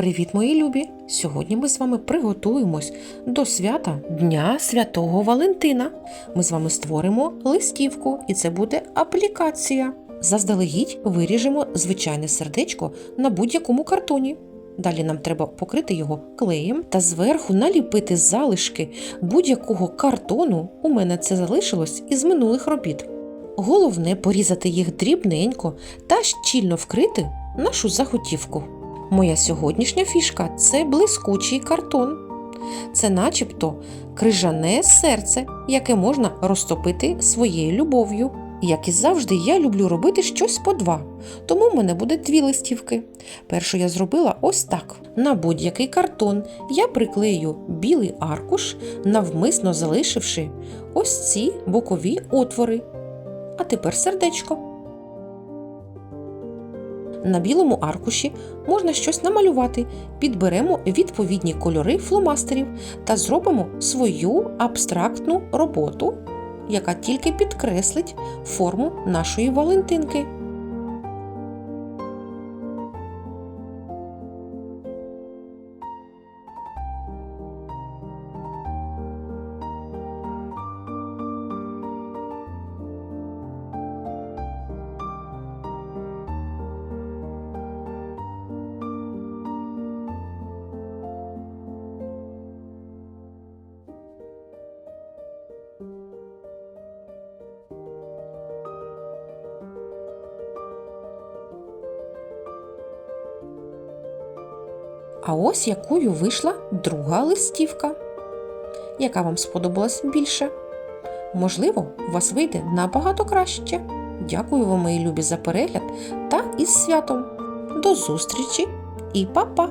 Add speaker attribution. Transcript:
Speaker 1: Привіт, мої любі! Сьогодні ми з вами приготуємось до свята Дня Святого Валентина. Ми з вами створимо листівку, і це буде аплікація. Заздалегідь виріжемо звичайне сердечко на будь-якому картоні. Далі нам треба покрити його клеєм та зверху наліпити залишки будь-якого картону. У мене це залишилось із минулих робіт. Головне порізати їх дрібненько та щільно вкрити нашу заготівку. Моя сьогоднішня фішка це блискучий картон. Це начебто крижане серце, яке можна розтопити своєю любов'ю. Як і завжди, я люблю робити щось по два, тому в мене буде дві листівки. Першу я зробила ось так: на будь-який картон я приклею білий аркуш, навмисно залишивши ось ці бокові отвори. А тепер сердечко. На білому аркуші можна щось намалювати, підберемо відповідні кольори фломастерів та зробимо свою абстрактну роботу, яка тільки підкреслить форму нашої Валентинки. А ось якою вийшла друга листівка. Яка вам сподобалась більше? Можливо, у вас вийде набагато краще. Дякую вам, мої любі, за перегляд та із святом. До зустрічі і па-па!